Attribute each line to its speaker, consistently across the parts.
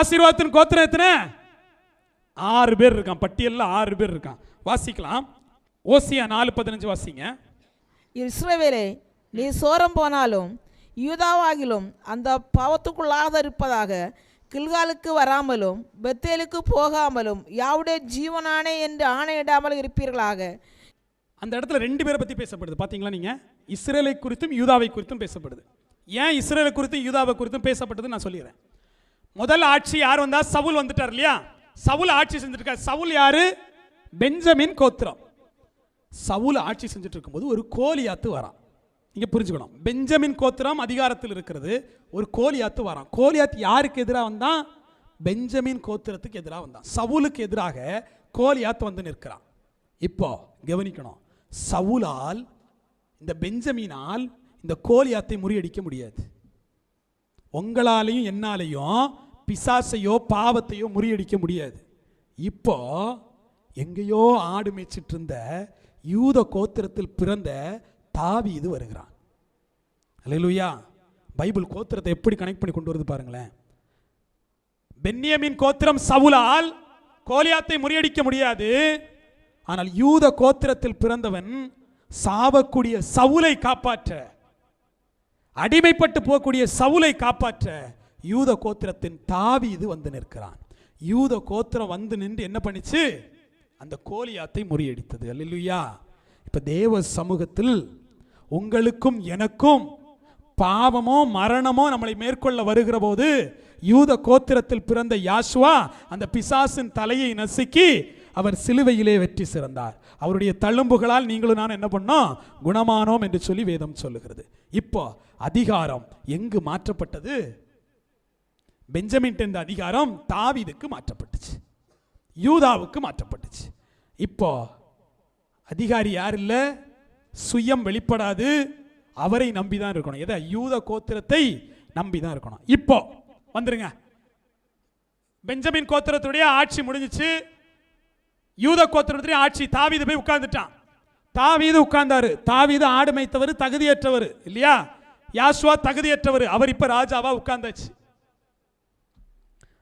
Speaker 1: ஆசீர்வாதத்தின் கோத்திரம் எத்தனை? ஆறு பேர் இருக்கான். பட்டியல்ல ஆறு பேர் இருக்கான். வாசிக்கலாம். ஓசியா நாலு பதினஞ்சு வாசிங்க.
Speaker 2: இஸ்ரவேலே நீ சோரம் போனாலும் யூதாவாகிலும் அந்த பாவத்துக்குள்ளாக இருப்பதாக கில்காலுக்கு வராமலும் பெத்தேலுக்கு போகாமலும் யாவுடைய ஜீவனானே என்று ஆணையிடாமல் இருப்பீர்களாக.
Speaker 1: அந்த இடத்துல ரெண்டு பேரை பத்தி பேசப்படுது. பாத்தீங்களா நீங்க? இஸ்ரேலை குறித்தும் யூதாவை குறித்தும் பேசப்படுது. ஏன் இஸ்ரேலை குறித்தும் யூதாவை குறித்தும் பேசப்பட்டது நான் சொல்லிடுறேன். முதல் ஆட்சி யார் வந்தா? சவுல் வந்துட்டார் இல்லையா? சவுல் ஆட்சி செஞ்சிருக்கார் சவுல் யாரு? பெஞ்சமின் கோத்திரம். சவுல் ஆட்சி செஞ்சுட்டு இருக்கும்போது ஒரு கோலியாத்து வரான். இங்கே புரிஞ்சுக்கணும். பெஞ்சமின் கோத்திரம் அதிகாரத்தில் இருக்கிறது. ஒரு கோலியாத்து வரான். கோலியாத்து யாருக்கு எதிராக வந்தான்? பெஞ்சமின் கோத்திரத்துக்கு எதிராக வந்தான். சவுலுக்கு எதிராக கோலியாத்து வந்து நிற்கிறான். இப்போ கவனிக்கணும். சவுலால் இந்த பெஞ்சமீனால் இந்த கோலியாத்தை முறியடிக்க முடியாது. உங்களாலையும் என்னாலையும் பிசாசையோ பாவத்தையோ முறியடிக்க முடியாது. இப்போ எங்கேயோ ஆடு மேய்ச்சிட்டு இருந்த யூத கோத்திரத்தில் பிறந்த தாவி இது வருகிறான். அல்லையா பைபிள் கோத்திரத்தை எப்படி கனெக்ட் பண்ணி கொண்டு வருது பாருங்களேன். பென்னியமின் கோத்திரம் சவுலால் கோலியாத்தை முறியடிக்க முடியாது. ஆனால் யூத கோத்திரத்தில் பிறந்தவன் சாவக்கூடிய சவுலை காப்பாற்ற அடிமைப்பட்டு போகக்கூடிய சவுலை காப்பாற்ற யூத கோத்திரத்தின் தாவி இது வந்து நிற்கிறான். யூத கோத்திரம் வந்து நின்று என்ன பண்ணிச்சு? அந்த கோலியாத்தை முறியடித்தது. அல்லா இப்போ தேவ சமூகத்தில் உங்களுக்கும் எனக்கும் பாவமோ மரணமோ நம்மளை மேற்கொள்ள வருகிற போது யூத கோத்திரத்தில் பிறந்த யாசுவா அந்த பிசாசின் தலையை நசுக்கி அவர் சிலுவையிலே வெற்றி சிறந்தார். அவருடைய தழும்புகளால் நீங்களும் நான் என்ன பண்ணோம்? குணமானோம் என்று சொல்லி வேதம் சொல்லுகிறது. இப்போ அதிகாரம் எங்கு மாற்றப்பட்டது? பெஞ்சமின் இந்த அதிகாரம் தாவிதுக்கு மாற்றப்பட்டுச்சு. யூதாவுக்கு மாற்றப்பட்டுச்சு. இப்போ அதிகாரி யார் இல்லை? சுயம் வெளிப்படாது. அவரை நம்பி தான் இருக்கணும். எதை? யூத கோத்திரத்தை நம்பி தான் இருக்கணும். இப்போ வந்துருங்க. பெஞ்சமின் கோத்திரத்துடைய ஆட்சி முடிஞ்சிச்சு. யூத கோத்திரத்திலையும் ஆட்சி தாவீது போய் உட்கார்ந்துட்டான். தாவீது உட்கார்ந்தாரு. தாவீது ஆடு மேய்த்தவர் தகுதியற்றவர் இல்லையா? யாசுவா தகுதியற்றவர். அவர் இப்ப ராஜாவா உட்கார்ந்தாச்சு.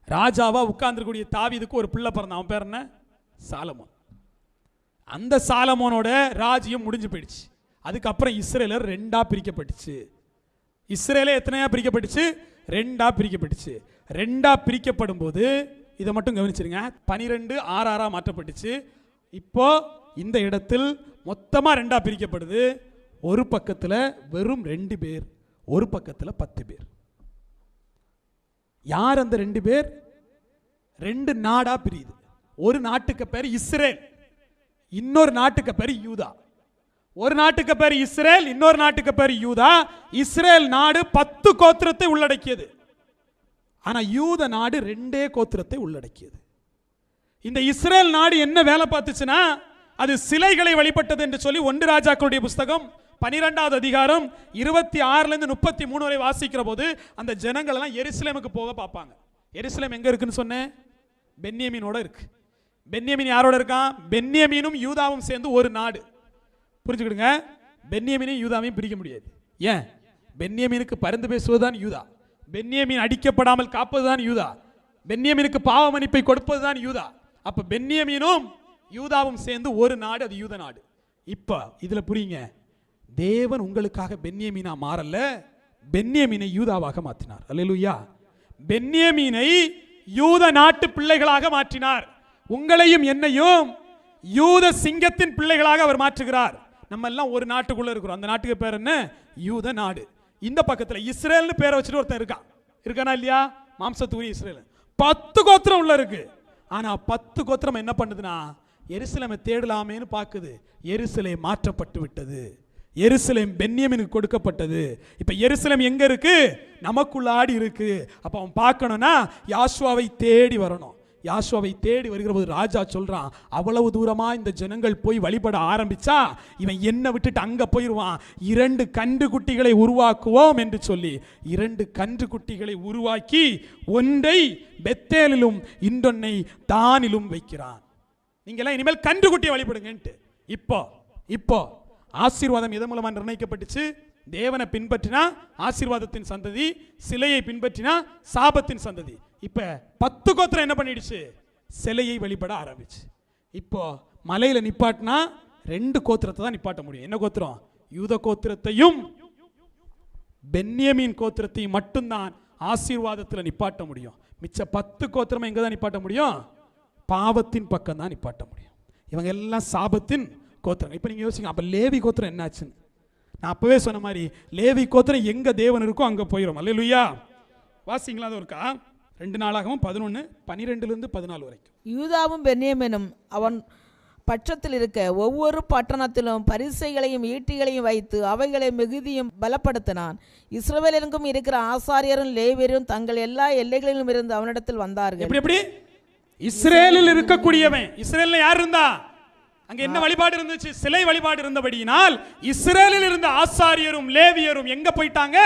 Speaker 1: ராஜாவா உட்கார்ந்துருக்கூடிய தாவீதுக்கு ஒரு பிள்ளை பிறந்தான். அவன் பேர் என்ன? சாலமோன். அந்த சாலமோனோட ராஜ்யம் முடிஞ்சு போயிடுச்சு. அதுக்கப்புறம் இஸ்ரேலர் ரெண்டா பிரிக்கப்பட்டுச்சு. இஸ்ரேலே எத்தனையா பிரிக்கப்பட்டுச்சு? ரெண்டா பிரிக்கப்பட்டுச்சு. ரெண்டா பிரிக்கப்படும் போது இதை மட்டும் கவனிச்சிருங்க. பனிரெண்டு ஆறு ஆறாக மாற்றப்பட்டுச்சு. இப்போ இந்த இடத்தில் மொத்தமா ரெண்டா பிரிக்கப்படுது. ஒரு பக்கத்துல வெறும் ரெண்டு பேர் ஒரு பக்கத்துல பத்து பேர். யார் அந்த ரெண்டு பேர்? ரெண்டு நாடா பிரியுது. ஒரு நாட்டுக்கு பேர் இஸ்ரேல் இன்னொரு நாட்டுக்கு பேர் யூதா. ஒரு நாட்டுக்கு பேர் இஸ்ரேல் இன்னொரு நாட்டுக்கு பேர் யூதா. இஸ்ரேல் நாடு பத்து கோத்திரத்தை உள்ளடக்கியது. ஆனால் யூத நாடு ரெண்டே கோத்திரத்தை உள்ளடக்கியது. இந்த இஸ்ரேல் நாடு என்ன வேலை பார்த்துச்சுன்னா அது சிலைகளை வழிபட்டது என்று சொல்லி ஒன்று ராஜாக்களுடைய புஸ்தகம் பனிரெண்டாவது அதிகாரம் இருபத்தி ஆறுலேருந்து முப்பத்தி மூணு வரை வாசிக்கிற போது அந்த ஜனங்கள்லாம் எருசலேமுக்கு போக பார்ப்பாங்க. எருசலேம் எங்கே இருக்குன்னு சொன்னேன்? பென்யமீனோட இருக்கு. பென்யமீன் யாரோட இருக்கான் பென்யமீனும் யூதாவும் சேர்ந்து ஒரு நாடு. புரிஞ்சுக்கிடுங்க. பென்யமீனையும் யூதாவையும் பிரிக்க முடியாது. ஏன்? பென்யமீனுக்கு பேசுவது பேசுவதுதான் யூதா. பென்னியமின் அடிக்கப்படாமல் காப்பதுதான் யூதா. பென்னியமினுக்கு பாவ மன்னிப்பை கொடுப்பதுதான் யூதா. அப்ப பென்னியமீனும் யூதாவும் சேர்ந்து ஒரு நாடு அது யூத நாடு. இப்ப இதுல புரியுங்க. தேவன் உங்களுக்காக பென்னியமீனா மாறல பென்னியமீனை யூதாவாக மாற்றினார். அல்லா பென்னியமீனை யூத நாட்டு பிள்ளைகளாக மாற்றினார். உங்களையும் என்னையும் யூத சிங்கத்தின் பிள்ளைகளாக அவர் மாற்றுகிறார். நம்ம எல்லாம் ஒரு நாட்டுக்குள்ள இருக்கிறோம். அந்த நாட்டுக்கு பேர் என்ன? யூத நாடு. இந்த பக்கத்தில் இஸ்ரேல்னு பேரை வச்சுட்டு ஒருத்தன் இருக்கான். இருக்கானா இல்லையா? மாம்சத்துக்குரிய இஸ்ரேல். பத்து கோத்திரம் உள்ள இருக்கு. ஆனா பத்து கோத்திரம் என்ன பண்ணுதுன்னா எருசலேமை தேடலாமேன்னு பார்க்குது எருசலே மாற்றப்பட்டு விட்டது. எருசலேம் பென்யமினுக்கு கொடுக்கப்பட்டது. இப்போ எருசலேம் எங்கே இருக்கு? நமக்குள்ளாடி இருக்கு. அப்போ அவன் பார்க்கணும்னா யாஷ்வாவை தேடி வரணும். யாசுவை தேடி வருகிற போது ராஜா சொல்கிறான் அவ்வளவு தூரமாக இந்த ஜனங்கள் போய் வழிபட ஆரம்பிச்சா? இவன் என்ன விட்டுட்டு அங்கே போயிடுவான் இரண்டு கன்று குட்டிகளை உருவாக்குவோம் என்று சொல்லி இரண்டு கன்று குட்டிகளை உருவாக்கி ஒன்றை பெத்தேலிலும் இன்னொன்னை தானிலும் வைக்கிறான். நீங்களாம் இனிமேல் கன்று குட்டியை வழிபடுங்கன்ட்டு. இப்போ இப்போ ஆசீர்வாதம் எதன் மூலமாக நிர்ணயிக்கப்பட்டுச்சு? தேவனை பின்பற்றினா ஆசீர்வாதத்தின் சந்ததி சிலையை பின்பற்றினா சாபத்தின் சந்ததி. இப்போ பத்து கோத்திரம் என்ன பண்ணிடுச்சு? சிலையை வழிபட ஆரம்பிச்சு. இப்போ மலையில் நிப்பாட்டினா ரெண்டு கோத்திரத்தை தான் நிப்பாட்ட முடியும். என்ன கோத்திரம்? யூத கோத்திரத்தையும் பென்யமீன் கோத்திரத்தையும் மட்டும்தான் ஆசீர்வாதத்தில் நிப்பாட்ட முடியும். மிச்ச பத்து கோத்திரம் எங்கே தான் நிப்பாட்ட முடியும்? பாவத்தின் பக்கம் தான் நிப்பாட்ட முடியும். இவங்க எல்லாம் சாபத்தின் கோத்திரம். இப்போ நீங்கள் யோசிங்க அப்போ லேவி கோத்திரம் என்னாச்சுன்னு? நான் அப்போவே சொன்ன மாதிரி லேவி கோத்திரம் எங்கே தேவன் இருக்கோ அங்கே போயிடும் அல்லேலூயா. வாசிங்களா அது இருக்கா ரெண்டு நாளாகவும் பதினொன்று பன்னிரெண்டுலேருந்து பதினாலு வரைக்கும்.
Speaker 2: யூதாவும் பென்யமீனும் அவன் பட்சத்தில் இருக்க ஒவ்வொரு பட்டணத்திலும் பரிசைகளையும் ஈட்டிகளையும் வைத்து அவைகளை மிகுதியும் பலப்படுத்தினான். இஸ்ரவேலெங்கும் இருக்கிற ஆசாரியரும் லேவியரும் தங்கள் எல்லா எல்லைகளிலும் இருந்து அவனிடத்தில் வந்தார்கள்.
Speaker 1: எப்படி எப்படி? இஸ்ரேலில் இருக்கக்கூடியவன். இஸ்ரேல்ல யார் இருந்தா? அங்க என்ன வழிபாடு இருந்துச்சு? சிலை வழிபாடு இருந்தபடியினால் இஸ்ரேலில் இருந்த ஆசாரியரும் லேவியரும் எங்க போயிட்டாங்க?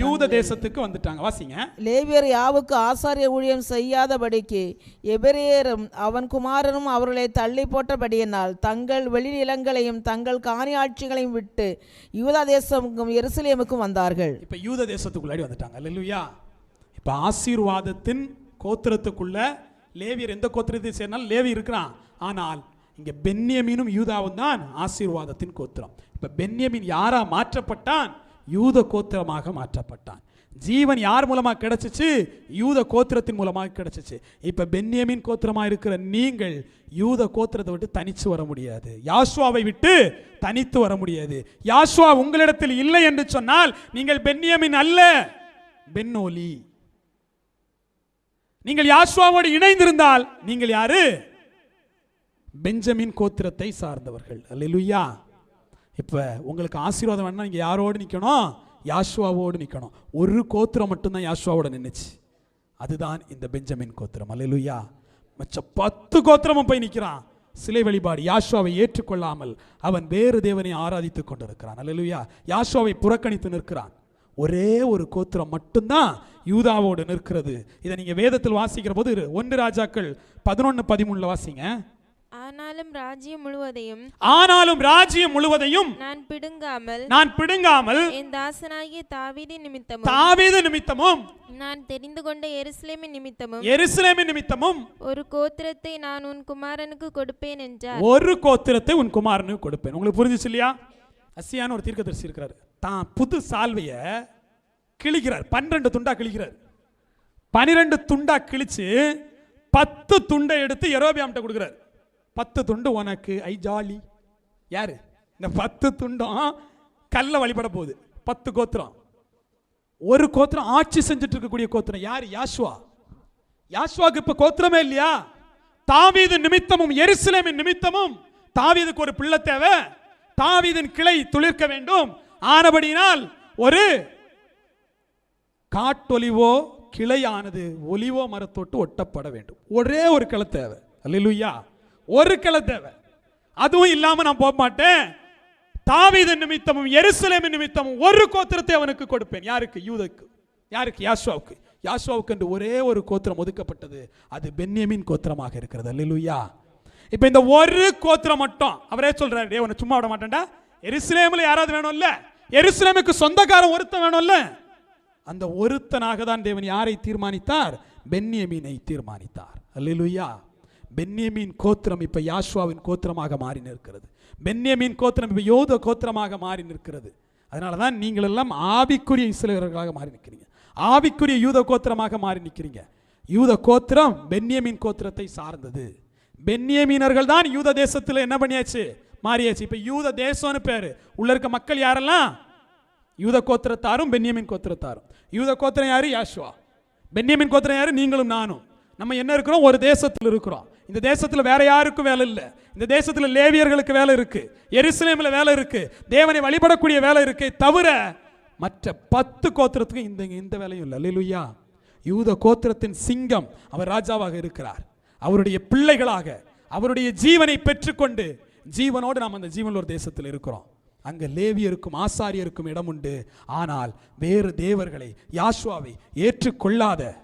Speaker 1: யூத தேசத்துக்கு வந்துட்டாங்க. வாசிங்க.
Speaker 2: லேவியர் யாவுக்கு ஆசாரிய ஊழியம் செய்யாதபடிக்கு எபிரேயரும் அவன் குமாரனும் அவர்களை தள்ளி போட்டபடியினால் தங்கள் வெளிநிலங்களையும் தங்கள் காணியாட்சிகளையும் விட்டு யூதா தேசமுக்கும் எருசலேமுக்கும் வந்தார்கள்.
Speaker 1: இப்ப யூத தேசத்துக்குள்ளாடி வந்துட்டாங்க. அல்லேலூயா. இப்ப ஆசீர்வாதத்தின் கோத்திரத்துக்குள்ள லேவியர் எந்த கோத்திரத்தை சேர்ந்தாலும் லேவி இருக்கிறான். ஆனால் இங்க பென்யமீனும் யூதாவும் தான் ஆசீர்வாதத்தின் கோத்திரம். இப்ப பென்யமீன் யாரா மாற்றப்பட்டான்? யூத கோத்திரமாக மாற்றப்பட்டான். ஜீவன் யார் மூலமா கிடைச்சிச்சு? யூத கோத்திரத்தின் மூலமாக கிடைச்சிச்சு. இப்ப பென்யமின் கோத்திரமா இருக்கிற நீங்கள் யூத கோத்திரத்தை விட்டு தனிச்சு வர முடியாது. யாஷ்வாவை விட்டு தனித்து வர முடியாது. யாஷ்வா உங்களிடத்தில் இல்லை என்று சொன்னால் நீங்கள் பென்யமின் அல்ல பென்னோலி. நீங்கள் யாஷ்வாவோடு இணைந்திருந்தால் நீங்கள் யாரு? பெஞ்சமின் கோத்திரத்தை சார்ந்தவர்கள். அல்லேலூயா. இப்போ உங்களுக்கு ஆசீர்வாதம் வேணால் நீங்கள் யாரோடு நிற்கணும் யாஷ்வாவோடு நிற்கணும் ஒரு கோத்திரம் மட்டும்தான் யாஷ்வாவோட நின்றுச்சு அதுதான் இந்த பெஞ்சமின் கோத்திரம். அல்லையா மச்ச பத்து கோத்திரமும் போய் நிற்கிறான் சிலை வழிபாடு. யாஷ்வாவை ஏற்றுக்கொள்ளாமல் அவன் வேறு தேவனை ஆராதித்துக் கொண்டிருக்கிறான். அல்லேலூயா. யாஷ்வாவை புறக்கணித்து நிற்கிறான். ஒரே ஒரு கோத்திரம் மட்டும்தான் யூதாவோடு நிற்கிறது. இதை நீங்கள் வேதத்தில் வாசிக்கிற போது ஒன்று ராஜாக்கள் பதினொன்று பதிமூணில் வாசிங்க.
Speaker 3: ஆனாலும் ராஜ்யம் முழுவதையும்
Speaker 1: ஆனாலும் ராஜ்யம் முழுவதையும்
Speaker 3: நான் பிடுங்காமல்
Speaker 1: நான் பிடுங்காமல்
Speaker 3: என் தாசனாகிய தாவீது நிமித்தமும்
Speaker 1: தாவீது நிமித்தமும்
Speaker 3: நான் தெரிந்து கொண்ட எருசலேமின் நிமித்தமும்
Speaker 1: எருசலேமின் நிமித்தமும்
Speaker 3: ஒரு கோத்திரத்தை நான் உன் குமாரனுக்கு கொடுப்பேன் என்றார்.
Speaker 1: ஒரு கோத்திரத்தை உன் குமாரனுக்கு கொடுப்பேன். உங்களுக்கு புரிஞ்சுச்சு இல்லையா? அசியான ஒரு தீர்க்கதரிசி இருக்கிறார். தான் புது சால்வைய கிழிக்கிறார். பன்னிரண்டு துண்டா கிழிக்கிறார். பன்னிரெண்டு துண்டா கிழிச்சு பத்து துண்டை எடுத்து எரோபியாம்கிட்ட கொடுக்குறாரு. பத்து துண்டு உனக்கு ஐ ஜாலி. யார்? இந்த பத்து துண்டும் கல்லை வழிபட போகுது. பத்து கோத்திரம். ஒரு கோத்திரம் ஆட்சி செஞ்சுட்டு இருக்கக்கூடிய கோத்திரம். யார்? யாஷ்வா. யாஷ்வாக்கு இப்போ கோத்திரமே இல்லையா? தாவீது நிமித்தமும் எருசலேமின் நிமித்தமும் தாவீதுக்கு ஒரு பிள்ளை தேவை. தாவீதின் கிளை துளிர்க்க வேண்டும். ஆனபடியினால் ஒரு காட்டொலிவோ கிளையானது ஒலிவோ மரத்தோட்டு ஒட்டப்பட வேண்டும். ஒரே ஒரு கிளை தேவை. அல்லேலூயா. ஒரு கிளை தேவை. அதுவும் இல்லாம நான் போக மாட்டேன். தாவித நிமித்தமும் எருசலேமின் நிமித்தமும் ஒரு கோத்திரத்தை அவனுக்கு கொடுப்பேன். யாருக்கு? யூதக்கு. யாருக்கு? யாசுவாவுக்கு. யாசுவாவுக்கு என்று ஒரே ஒரு கோத்திரம் ஒதுக்கப்பட்டது. அது பென்யமின் கோத்திரமாக இருக்கிறது. அல்லா இப்போ இந்த ஒரு கோத்திரம் மட்டும் அவரே சொல்றாரு டே உன்னை சும்மா விட மாட்டேன்டா. எருசலேமில் யாராவது வேணும்ல? எருசலேமுக்கு சொந்தக்காரன் ஒருத்தன் வேணும்ல? அந்த ஒருத்தனாக தான் தேவன் யாரை தீர்மானித்தார்? பென்யமீனை தீர்மானித்தார். அல்லா பென்யமீன் கோத்திரம் இப்போ யாஷ்வாவின் கோத்திரமாக மாறி நிற்கிறது. பென்யமீன் கோத்திரம் இப்போ யோத கோத்திரமாக மாறி நிற்கிறது. அதனால தான் நீங்களெல்லாம் ஆவிக்குரிய இஸ்ரேலர்களாக மாறி நிற்கிறீங்க. ஆவிக்குரிய யூத கோத்திரமாக மாறி நிற்கிறீங்க. யூத கோத்திரம் பென்யமீன் கோத்திரத்தை சார்ந்தது. பென்யமீனர்கள் தான் யூத தேசத்தில் என்ன பண்ணியாச்சு? மாறியாச்சு. இப்போ யூத தேசம்னு பேர். உள்ள இருக்க மக்கள் யாரெல்லாம்? யூத கோத்திரத்தாரும் பென்யமின் கோத்திரத்தாரும். யூத கோத்திரம் யாரு? யாஷ்வா. பென்யமின் கோத்திரம் யாரு? நீங்களும் நானும். நம்ம என்ன இருக்கிறோம்? ஒரு தேசத்தில் இருக்கிறோம். இந்த தேசத்தில் வேற யாருக்கும் வேலை இல்லை. இந்த தேசத்தில் லேவியர்களுக்கு வேலை இருக்கு. எருசலேமில் வேலை இருக்கு. தேவனை வழிபடக்கூடிய வேலை இருக்கு தவிர மற்ற பத்து கோத்திரத்துக்கும் இந்த இந்த வேலையும் இல்லை. லிலுயா யூத கோத்திரத்தின் சிங்கம் அவர் ராஜாவாக இருக்கிறார். அவருடைய பிள்ளைகளாக அவருடைய ஜீவனை பெற்றுக்கொண்டு ஜீவனோடு நாம் அந்த ஜீவனில் ஒரு தேசத்தில் இருக்கிறோம். அங்கே லேவியருக்கும் ஆசாரியருக்கும் இடம் உண்டு. ஆனால் வேறு தேவர்களை யாஷ்வாவை ஏற்றுக்கொள்ளாத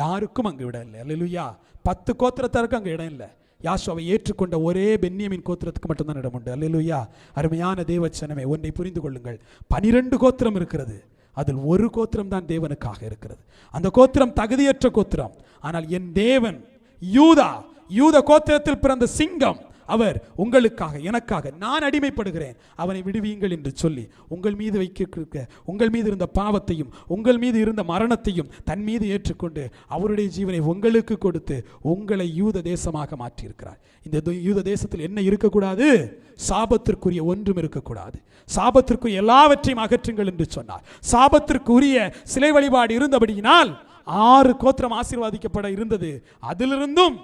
Speaker 1: யாருக்கும் அங்கே இடம் இல்லை. அல்லையா பத்து கோத்திரத்தாருக்கும் அங்கே இடம் இல்லை. யாசுவை ஏற்றுக்கொண்ட ஒரே பென்னியமின் கோத்திரத்துக்கு மட்டும்தான் இடம் உண்டு. அல்லையா அருமையான தேவச்சனமே ஒன்றை புரிந்து கொள்ளுங்கள். பனிரெண்டு கோத்திரம் இருக்கிறது. அதில் ஒரு கோத்திரம் தான் தேவனுக்காக இருக்கிறது. அந்த கோத்திரம் தகுதியற்ற கோத்திரம். ஆனால் என் தேவன் யூதா. யூத கோத்திரத்தில் பிறந்த சிங்கம். அவர் உங்களுக்காக எனக்காக நான் அடிமைப்படுகிறேன். அவனை விடுவீங்கள் என்று சொல்லி உங்கள் மீது வைக்க உங்கள் மீது இருந்த பாவத்தையும் உங்கள் மீது இருந்த மரணத்தையும் தன் மீது ஏற்றுக்கொண்டு அவருடைய ஜீவனை உங்களுக்கு கொடுத்து உங்களை யூத தேசமாக மாற்றியிருக்கிறார். இந்த யூத தேசத்தில் என்ன இருக்கக்கூடாது? சாபத்திற்குரிய ஒன்றும் இருக்கக்கூடாது. சாபத்திற்கு எல்லாவற்றையும் அகற்றுங்கள் என்று சொன்னார். சாபத்திற்குரிய சிலை வழிபாடு இருந்தபடியினால் ஆறு கோத்திரம் ஆசீர்வாதிக்கப்பட இருந்தது. அதிலிருந்தும்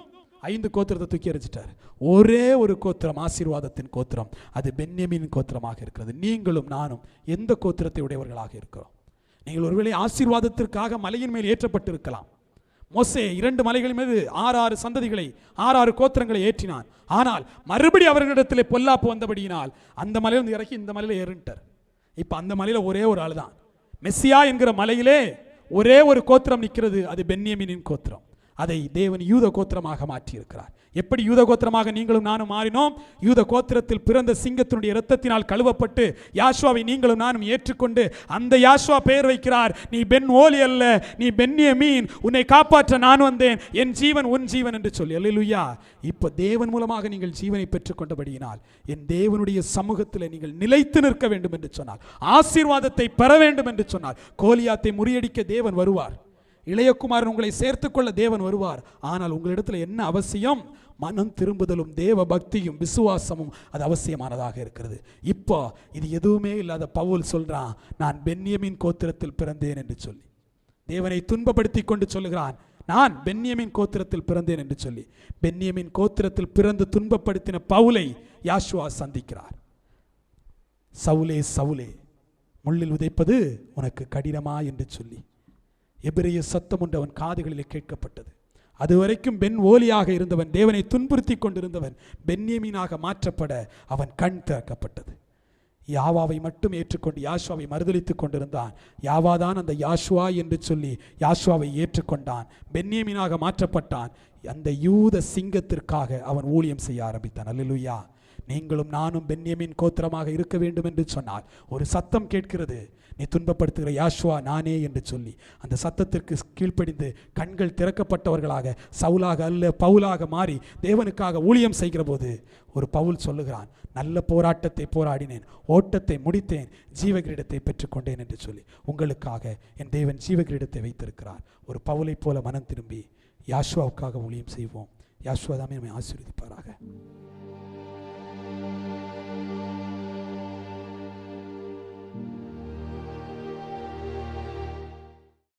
Speaker 1: ஐந்து கோத்திரத்தை தூக்கி எறிஞ்சிட்டார். ஒரே ஒரு கோத்திரம் ஆசீர்வாதத்தின் கோத்திரம். அது பென்யமின் கோத்திரமாக இருக்கிறது. நீங்களும் நானும் எந்த கோத்திரத்தை உடையவர்களாக இருக்கிறோம்? நீங்கள் ஒருவேளை ஆசீர்வாதத்திற்காக மலையின் மேல் ஏற்றப்பட்டிருக்கலாம். மோசே இரண்டு மலைகள் மீது ஆறு ஆறு சந்ததிகளை ஆறு ஆறு கோத்திரங்களை ஏற்றினான். ஆனால் மறுபடி அவர்களிடத்தில் பொல்லாப்பு வந்தபடியினால் அந்த மலையிலிருந்து இறக்கி இந்த மலையில் ஏறிட்டார். இப்போ அந்த மலையில் ஒரே ஒரு ஆள் தான் மெஸ்ஸியா என்கிற மலையிலே ஒரே ஒரு கோத்திரம் நிற்கிறது. அது பென்யமினின் கோத்திரம். அதை தேவன் யூத கோத்திரமாக மாற்றியிருக்கிறார். எப்படி யூத கோத்திரமாக நீங்களும் நானும் மாறினோம்? யூத கோத்திரத்தில் பிறந்த சிங்கத்தினுடைய இரத்தத்தினால் கழுவப்பட்டு யாஷ்வாவை நீங்களும் நானும் ஏற்றுக்கொண்டு அந்த யாஷ்வா பெயர் வைக்கிறார். நீ பென் ஓலி அல்ல நீ பென்னியமீன் உன்னை காப்பாற்ற நான் வந்தேன். என் ஜீவன் உன் ஜீவன் என்று சொல்லி. அல்லா இப்போ தேவன் மூலமாக நீங்கள் ஜீவனை பெற்றுக்கொண்டபடியினால் என் தேவனுடைய சமூகத்தில் நீங்கள் நிலைத்து நிற்க வேண்டும் என்று சொன்னார் ஆசீர்வாதத்தை பெற வேண்டும் என்று சொன்னார் கோலியாத்தை முறியடிக்க தேவன் வருவார். இளையகுமாரன் உங்களை சேர்த்துக்கொள்ள தேவன் வருவார். ஆனால் உங்களிடத்தில் என்ன அவசியம்? மனம் திரும்புதலும் தேவ பக்தியும் விசுவாசமும் அது அவசியமானதாக இருக்கிறது. இப்போ இது எதுவுமே இல்லாத பவுல் சொல்றான் நான் பென்யமின் கோத்திரத்தில் பிறந்தேன் என்று சொல்லி. தேவனை துன்பப்படுத்தி கொண்டு சொல்லுகிறான் நான் பென்யமின் கோத்திரத்தில் பிறந்தேன் என்று சொல்லி. பென்யமின் கோத்திரத்தில் பிறந்து துன்பப்படுத்தின பவுலை யாஷுவா சந்திக்கிறார். சவுலே சவுலே முள்ளில் உதைப்பது உனக்கு கடினமா? என்று சொல்லி. எபிரேய சத்தம் ஒன்று அவன் காதுகளிலே கேட்கப்பட்டது. அதுவரைக்கும் பெண் ஓலியாக இருந்தவன் தேவனை துன்புறுத்தி கொண்டிருந்தவன் பென்யமீனாக மாற்றப்பட அவன் கண் திறக்கப்பட்டது. யாவாவை மட்டும் ஏற்றுக்கொண்டு யாஷ்வாவை மறுதளித்துக் கொண்டிருந்தான். யாவாதான் அந்த யாஷ்வா என்று சொல்லி யாஷ்வாவை ஏற்றுக்கொண்டான். பென்யமீனாக மாற்றப்பட்டான். அந்த யூத சிங்கத்திற்காக அவன் ஊழியம் செய்ய ஆரம்பித்தான். அல்லலுயா. நீங்களும் நானும் பென்யமின் கோத்திரமாக இருக்க வேண்டும் என்று சொன்னால் ஒரு சத்தம் கேட்கிறது. நீ துன்பப்படுத்துகிற யாஷ்வா நானே என்று சொல்லி அந்த சத்தத்திற்கு கீழ்ப்படிந்து கண்கள் திறக்கப்பட்டவர்களாக சவுலாக அல்ல பவுலாக மாறி தேவனுக்காக ஊழியம் செய்கிற போது ஒரு பவுல் சொல்லுகிறான் நல்ல போராட்டத்தை போராடினேன் ஓட்டத்தை முடித்தேன் ஜீவகிரீடத்தை பெற்றுக்கொண்டேன் என்று சொல்லி உங்களுக்காக என் தேவன் ஜீவகிரீடத்தை வைத்திருக்கிறார். ஒரு பவுலைப் போல மனம் திரும்பி யாஷ்வாவுக்காக ஊழியம் செய்வோம் யாஷ்வா தாமே நம்மை ஆசீர்வதிப்பாராக.